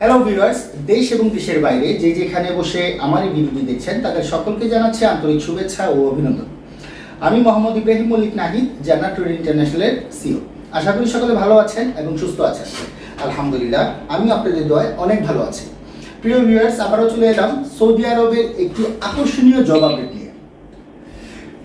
Hello viewers দেশ এবং দেশের বাইরে যে যেখানে বসে আমার এই ভিডিওটি দেখছেন, তাদের সকলকে জানাচ্ছি আন্তরিক শুভেচ্ছা ও অভিনন্দন। আমি মোহাম্মদ ইব্রাহিম মল্লিক নাহিদ জান্নাত ট্যুর ইন্টারন্যাশনালের সিও আশা করি সকলে ভালো আছেন এবং সুস্থ আছেন। আলহামদুলিল্লাহ আমি আপনাদের দয় অনেক ভালো আছি। প্রিয় ভিউয়ার্স আবারও চলে এলাম সৌদি আরবের একটি আকর্ষণীয় জব আপডেট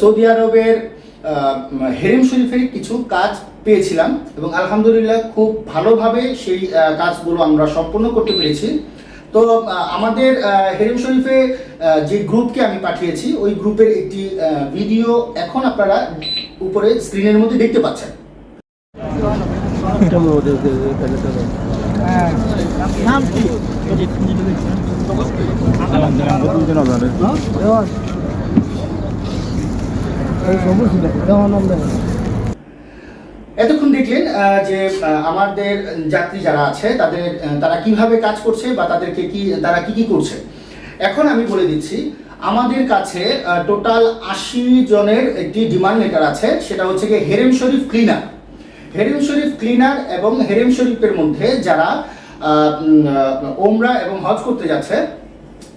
সৌদি আরবের হেরেম শরীফের কিছু কাজ পেয়েছিলাম এবং আলহামদুলিল্লাহ খুব ভালোভাবে সেই কাজগুলো আমরা সম্পন্ন করতে পেরেছি। তো আমাদের হেরেম শরীফে যে গ্রুপকে আমি পাঠিয়েছি ওই গ্রুপের একটি ভিডিও এখন আপনারা উপরে স্ক্রিনের মধ্যে দেখতে পাচ্ছেন। নাম কি এই সবুজ দেওয়া নাম দেয় এতক্ষণ দেখলেন যে আমাদের যাত্রী যারা আছে, তাদের তারা কীভাবে কাজ করছে বা তাদেরকে কি, তারা কি কি করছে? এখন আমি বলে দিচ্ছি, আমাদের কাছে টোটাল আশি জনের একটি ডিমান্ড লেটার আছে, সেটা হচ্ছে গিয়ে হেরেম শরীফ ক্লিনার। হেরেম শরীফ ক্লিনার এবং হেরেম শরীফের মধ্যে যারা ওমরা এবং হজ করতে যাচ্ছে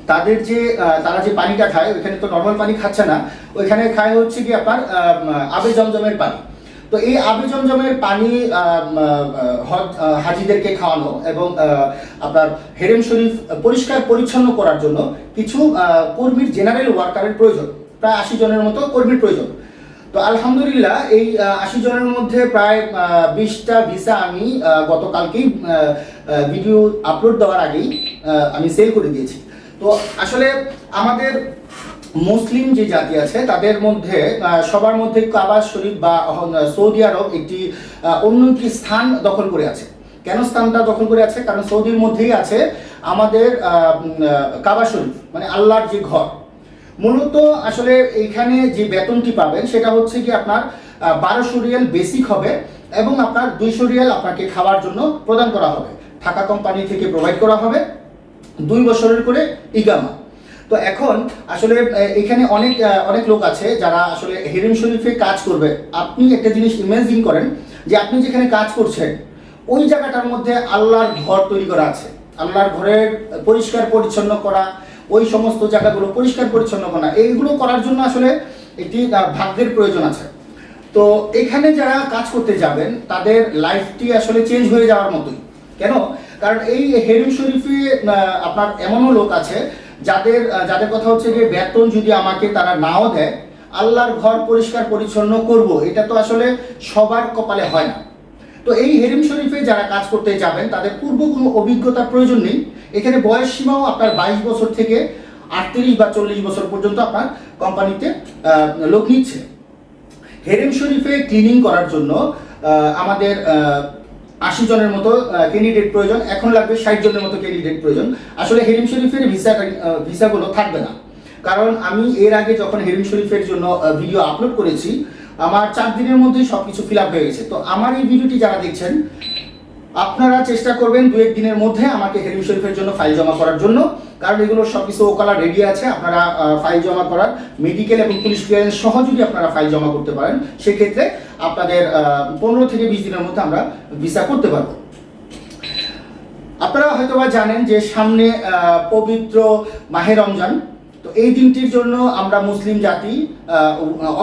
তাদের যে তারা যে পানিটা খায়, ওইখানে তো নর্মাল পানি খাচ্ছে না, ওইখানে খায় হচ্ছে কি আপনার আবে জমজমের পানি। তো এই আবে জমজমের পানি হাজিদেরকে খাওয়ানো এবং আপনার হেরেম শরীফ পরিষ্কার পরিচ্ছন্ন করার জন্য কিছু কর্মীর জেনারেল ওয়ার্কারের প্রয়োজন, প্রায় আশি জনের মতো কর্মীর প্রয়োজন। তো আলহামদুলিল্লাহ, এই আশি জনের মধ্যে প্রায় বিশটা ভিসা আমি গতকালকেই ভিডিও আপলোড দেওয়ার আগেই আমি সেল করে দিয়েছি। তো আসলে আমাদের মুসলিম যে জাতি আছে, তাদের মধ্যে সবার মধ্যে কাবা শরীফ বা সৌদি আরব একটি অন্য একটি স্থান দখল করে আছে। কেন স্থানটা দখল করে আছে? কারণ সৌদির মধ্যেই আছে আমাদের কাবা শরীফ মানে আল্লাহর যে ঘর। মূলত আসলে এইখানে যে বেতনটি পাবেন, সেটা হচ্ছে কি আপনার বারোশো রিয়াল বেসিক হবে এবং আপনার দুইশো রিয়াল আপনাকে খাওয়ার জন্য প্রদান করা হবে। থাকা কোম্পানি থেকে প্রোভাইড করা হবে। দুই বছরের করে ইগামা। তো এখন আসলে এখানে অনেক অনেক লোক আছে যারা আসলে হেরিম শরীফে কাজ করবে। আপনি একটা জিনিস ইমাজিন করেন যে আপনি যেখানে কাজ করছেন, ওই জায়গাটার মধ্যে আল্লাহর ঘর তৈরি করা আছে। আল্লাহর ঘরের পরিষ্কার পরিচ্ছন্ন করা, ওই সমস্ত জায়গাগুলো পরিষ্কার পরিচ্ছন্ন করা, এইগুলো করার জন্য আসলে একটি ভাগ্যের প্রয়োজন আছে। তো এখানে যারা কাজ করতে যাবেন, তাদের লাইফটি আসলে চেঞ্জ হয়ে যাওয়ার মতোই। কেন? কারণ এই হেরিম শরীফে আপনার এমনও লোক আছে, যাদের যাদের কথা হচ্ছে যে বেতন যদি আমাকে তারা নাও দেয়, আল্লাহর ঘর পরিষ্কার পরিচ্ছন্ন করব, এটা তো আসলে সবার কপালে হয় না। তো এই হেরিম শরীফে যারা কাজ করতে যাবেন, তাদের পূর্ব কোনো অভিজ্ঞতার প্রয়োজন নেই। এখানে বয়স সীমাও আপনার বাইশ বছর থেকে আটত্রিশ বা চল্লিশ বছর পর্যন্ত আপনার কোম্পানিতে লোক নিচ্ছে। হেরেম শরীফে ক্লিনিং করার জন্য আমাদের আশি জনের মতো ক্যান্ডিডেট প্রয়োজন, এখন লাগবে ষাট জনের মতো ক্যান্ডিডেট প্রয়োজন। আসলে হেরিম শরীফের ভিসা ভিসাগুলো থাকবে না। কারণ আমি এর আগে যখন হেরিম শরীফের জন্য ভিডিও আপলোড করেছি, আমার চার দিনের মধ্যেই সব কিছু ফিল আপ হয়ে গেছে। তো আমার এই ভিডিওটি যারা দেখছেন, আপনারা চেষ্টা করবেন দু এক দিনের মধ্যে আমাকে হেরিম শরীফের জন্য ফাইল জমা করার জন্য। কারণ এগুলো সব কিছু ওকালা রেডি আছে, আপনারা ফাইল জমা করার মেডিকেল এবং পুলিশ ক্লিয়ারেন্স সহ যদি আপনারা ফাইল জমা করতে পারেন, সেক্ষেত্রে আপনাদের পনেরো থেকে বিশ দিনের মধ্যে আমরা ভিসা করতে পারব। আপনারা হয়তোবা জানেন যে সামনে পবিত্র মাহে রমজান। তো এই দিনটির জন্য আমরা মুসলিম জাতি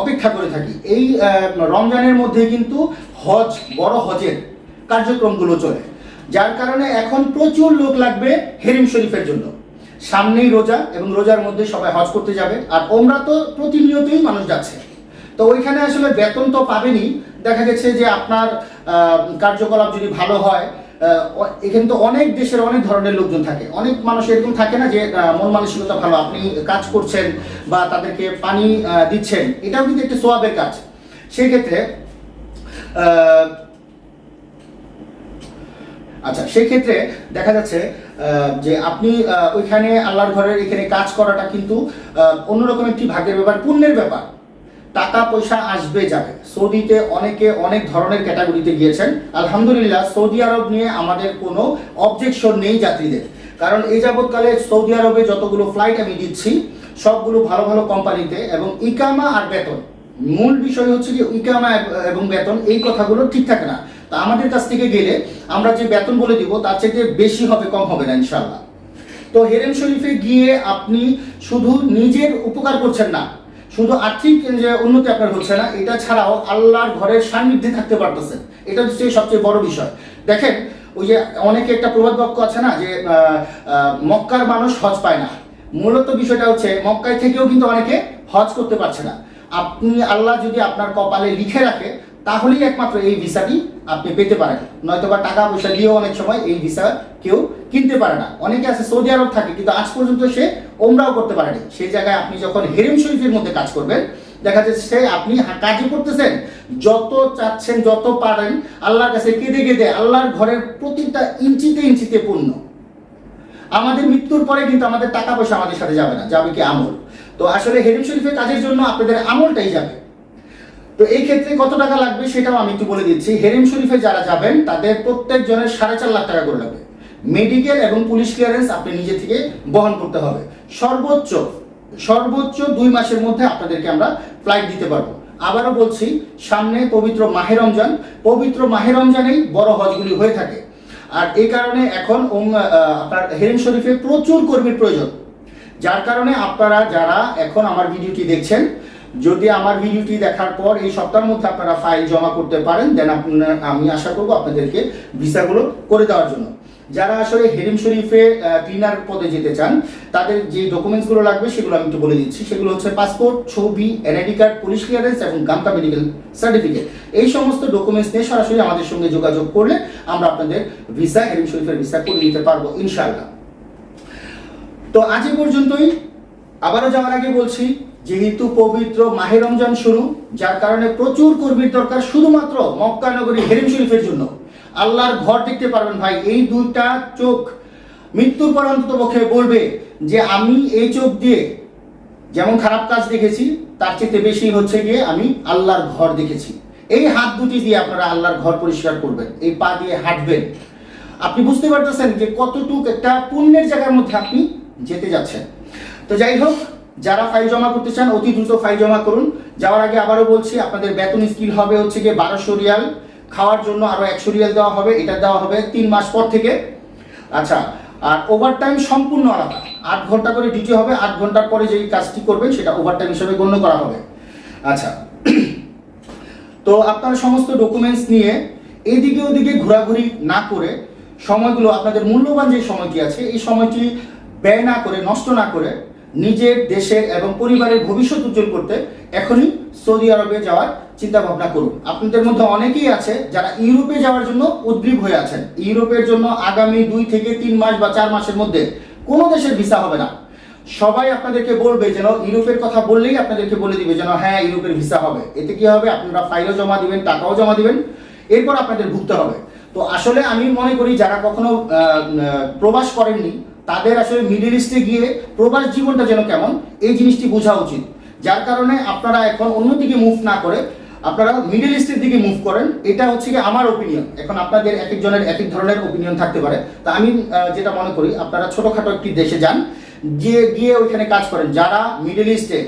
অপেক্ষা করে থাকি। এই রমজানের মধ্যে কিন্তু হজ, বড় হজের কার্যক্রমগুলো চলে। যার কারণে এখন প্রচুর লোক লাগবে হেরিম শরীফের জন্য। সামনেই রোজা এবং রোজার মধ্যে সবাই হজ করতে যাবে। আর ওমরা তো প্রতিনিয়তই মানুষ যাচ্ছে। তো ওইখানে আসলে বেতন তো পাবেনই। দেখা গেছে যে আপনার কার্যকলাপ যদি ভালো হয় এখানে তো অনেক দেশের অনেক ধরনের লোকজন থাকে। অনেক মানুষ এরকম থাকে না যে মন মানসিকতা ভালো, আপনি কাজ করছেন বা তাদেরকে পানি দিচ্ছেন। এটাও কিন্তু একটা সোয়াবের কাজ। সেই ক্ষেত্রে আচ্ছা সেক্ষেত্রে দেখা যাচ্ছে যে আপনি ওইখানে আল্লাহর ঘরের এখানে কাজ করাটা কিন্তু অন্যরকম একটি ভাগ্যের ব্যাপার, পুণ্যের ব্যাপার। টাকা পয়সা আসবে যাবে। সৌদিতে অনেকে অনেক ধরনের ক্যাটাগরিতে গিয়েছেন। আলহামদুলিল্লাহ, সৌদি আরব নিয়ে আমাদের কোনো অবজেকশন নেই যাত্রীদের। কারণ এই যাবৎকালে সৌদি আরবে যতগুলো ফ্লাইট আমি দিচ্ছি, সবগুলো ভালো ভালো কোম্পানিতে এবং ইকামা আর বেতন। মূল বিষয় হচ্ছে যে ইকামা এবং বেতন, এই কথাগুলো ঠিক থাকে না। তা আমাদের কাছ থেকে গেলে আমরা যে বেতন বলে দিব, তার চাইতে বেশি হবে, কম হবে না ইনশাল্লাহ তো হেরেম শরীফে গিয়ে আপনি শুধু নিজের উপকার করছেন না শুধু আর্থিক যে উন্নতি আপনার হচ্ছে না, এটা ছাড়াও আল্লাহর ঘরের সান্নিধ্যে থাকতে পারতেছেন। এটা হচ্ছে সবচেয়ে বড় বিষয়। দেখেন, ওই যে অনেকে একটা প্রবাদ বাক্য আছে না, যে মক্কার মানুষ হজ পায় না। মূলত বিষয়টা হচ্ছে, মক্কায় থেকেও কিন্তু অনেকে হজ করতে পারছে না। আপনি, আল্লাহ যদি আপনার কপালে লিখে রাখে, তাহলেই একমাত্র এই ভিসাটি আপনি পেতে পারেন। নয়তো বা টাকা পয়সা দিয়েও অনেক সময় এই ভিসা কেউ কিনতে পারে না। অনেকে আছে সৌদি আরব থাকে, কিন্তু আজ পর্যন্ত সে ওমরাও করতে পারেনি। সেই জায়গায় আপনি যখন হেরেম শরীফের মধ্যে কাজ করবেন, দেখা যাচ্ছে সে আপনি কাজই করতেছেন, যত চাচ্ছেন, যত পারেন, আল্লাহর কাছে কেঁদে কেঁদে আল্লাহর ঘরের প্রতিটা ইঞ্চিতে ইঞ্চিতে পূর্ণ। আমাদের মৃত্যুর পরে কিন্তু আমাদের টাকা পয়সা আমাদের সাথে যাবে না, যাবে কি আমল? তো আসলে হেরিম শরীফের কাজের জন্য আপনাদের আমলটাই যাবে। তো এই ক্ষেত্রে কত টাকা লাগবে সেটাও আমি একটু বলে দিচ্ছি। হেরিম শরীফে যারা যাবেন, তাদের প্রত্যেক জনের সাড়ে চার লাখ টাকা করে লাগবে। মেডিকেল এবং পুলিশ ক্লিয়ারেন্স আপনি নিজে থেকে বহন করতে হবে। সর্বোচ্চ সর্বোচ্চ দুই মাসের মধ্যে আপনাদেরকে আমরা ফ্লাইট দিতে পারব। আবারও বলছি, সামনে পবিত্র মাহে রমজান। পবিত্র মাহে রমজানেই বড় হজগুলি হয়ে থাকে। আর এই কারণে এখন আপনার হেরেম শরীফে প্রচুর কর্মীর প্রয়োজন। যার কারণে আপনারা যারা এখন আমার ভিডিওটি দেখছেন, যদি আমার ভিডিওটি দেখার পর এই সপ্তাহের মধ্যে আপনারা ফাইল জমা করতে পারেন দেন আপনার আমি আশা করব আপনাদেরকে ভিসাগুলো করে দেওয়ার জন্য। যারা আসলে হেরিম শরীফে ক্লিনার পদে যেতে চান, তাদের যে ডকুমেন্টসগুলো লাগবে, সেগুলো আমি একটু বলে দিচ্ছি। সেগুলো হচ্ছে পাসপোর্ট ছবি এনআইডি কার্ড পুলিশ ক্লিয়ারেন্স এবং গামকা মেডিকেল সার্টিফিকেট এই সমস্ত ডকুমেন্টস নিয়ে সরাসরি আমাদের সঙ্গে যোগাযোগ করলে আমরা আপনাদের ভিসা হেরিম শরীফের ভিসা করে দিতে পারব, ইনশাআল্লাহ। তো আজ পর্যন্তই। আবারও যাওয়ার আগে বলছি, যেহেতু পবিত্র মাহে রমজান শুরু, যার কারণে প্রচুর কর্মীর দরকার, শুধুমাত্র মক্কা নগরী হেরিম শরীফের জন্য। আল্লাহর ঘর দেখতে পারবেন ভাই। এই দুইটা চোখ মৃত্যুর পর অন্তত পক্ষে বলবে যে আমি এই চোখ দিয়ে যেমন খারাপ কাজ দেখেছি, তার চেয়ে বেশি হচ্ছে গিয়ে আমি আল্লাহর ঘর দেখেছি। এই হাত দুটি দিয়ে আপনারা আল্লাহর ঘর পরিষ্কার করবেন। এই পা দিয়ে হাঁটবেন। আপনি বুঝতে পারতেছেন যে কতটুক একটা পুণ্যের জায়গার মধ্যে আপনি যেতে যাচ্ছেন। তো যাই হোক, যারা ফাইল জমা করতে চান, অতি দ্রুত ফাইল জমা করুন। যাওয়ার আগে আবারও বলছি, আপনাদের বেতন স্কিল হবে হচ্ছে গিয়ে বারোশো রিয়াল। খাওয়ার জন্য আরও একশো রিয়াল দেওয়া হবে, এটা দেওয়া হবে তিন মাস পর থেকে। আচ্ছা আর ওভারটাইম সম্পূর্ণ আলাদা। আট ঘণ্টা করে ডিউটি হবে, আট ঘণ্টার পরে যেই কাজটি করবেন সেটা ওভারটাইম হিসেবে গণ্য করা হবে। আচ্ছা তো আপনার সমস্ত ডকুমেন্টস নিয়ে এদিকে ওদিকে ঘোরাঘুরি না করে সময়গুলো, আপনাদের মূল্যবান যে সময়টি আছে, এই সময়টি ব্যয় না করে, নষ্ট না করে নিজের দেশের এবং পরিবারের ভবিষ্যৎ উজ্জ্বল করতে এখনই সৌদি আরবে যাওয়ার চিন্তা ভাবনা করুন। আপনাদের মধ্যে অনেকেই আছে যারা ইউরোপে যাওয়ার জন্য উদ্গ্রীব হয়ে আছেন। ইউরোপের জন্য আগামী দুই থেকে তিন মাস বা চার মাসের মধ্যে কোনো দেশের ভিসা হবে না। সবাই আপনাদেরকে বলবে যেন ইউরোপের কথা বললেই আপনাদেরকে বলে দিবে যেন হ্যাঁ ইউরোপের ভিসা হবে। এতে কি হবে? আপনারা ফাইলও জমা দিবেন, টাকাও জমা দিবেন। এরপর আপনাদের ভুগতে হবে। তো আসলে আমি মনে করি যারা কখনো প্রবাস করেননি, তাদের আসলে মিডল ইস্টে গিয়ে প্রবাস জীবনটা যেন কেমন, এই জিনিসটি বোঝা উচিত। যার কারণে আপনারা এখন অন্যদিকে মুভ না করে, আপনারা মিডল ইস্টের দিকে মুভ করেন, এটা হচ্ছে কি আমার ওপিনিয়ন এখন আপনাদের এক একজনের এক এক ধরনের ওপিনিয়ন থাকতে পারে। তা আমি যেটা মনে করি, আপনারা ছোটোখাটো একটি দেশে যান, গিয়ে গিয়ে ওইখানে কাজ করেন। যারা মিডল ইস্টে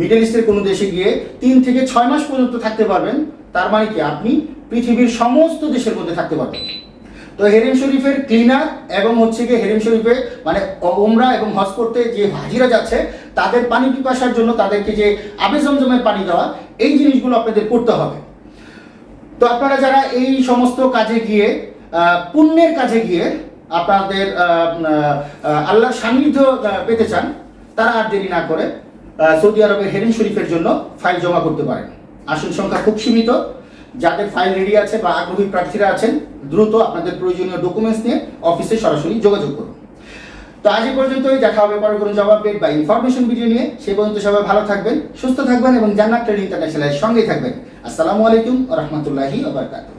মিডল ইস্টের কোনো দেশে গিয়ে তিন থেকে ছয় মাস পর্যন্ত থাকতে পারবেন, তার মানে কি? আপনি পৃথিবীর সমস্ত দেশের মধ্যে থাকতে পারবেন। তো হেরিম শরীফের ক্লিনার এবং হচ্ছে গিয়ে হেরিম শরীফে মানে ওমরা এবং হজ করতে যে হাজিরা যাচ্ছে তাদের পানি পিপাসার জন্য তাদেরকে যে আবে জমজমের পানি দেওয়া, এই জিনিসগুলো আপনাদের করতে হবে। তো আপনারা যারা এই সমস্ত কাজে গিয়ে পুণ্যের কাজে গিয়ে আপনাদের আল্লাহর সান্নিধ্য পেতে চান, তারা আর দেরি না করে সৌদি আরবের হেরিম শরীফের জন্য ফাইল জমা করতে পারেন। আসন সংখ্যা খুব সীমিত। যাদের ফাইল রেডি আছে বা আগ্রহী প্রার্থীরা আছেন, দ্রুত আপনাদের প্রয়োজনীয় ডকুমেন্টস নিয়ে অফিসে সরাসরি যোগাযোগ করুন। তো আজ পর্যন্ত পর্যন্তই, দেখা হবে পরে কোনো জবাব আপডেট বা ইনফরমেশন ভিডিও নিয়ে। সে পর্যন্ত সবাই ভালো থাকবেন, সুস্থ থাকবেন এবং জান্নাত ট্রেড ইন্টারন্যাশনালের সঙ্গেই থাকবেন। আসসালামু আলাইকুম রহমতুল্লাহি আবরকাত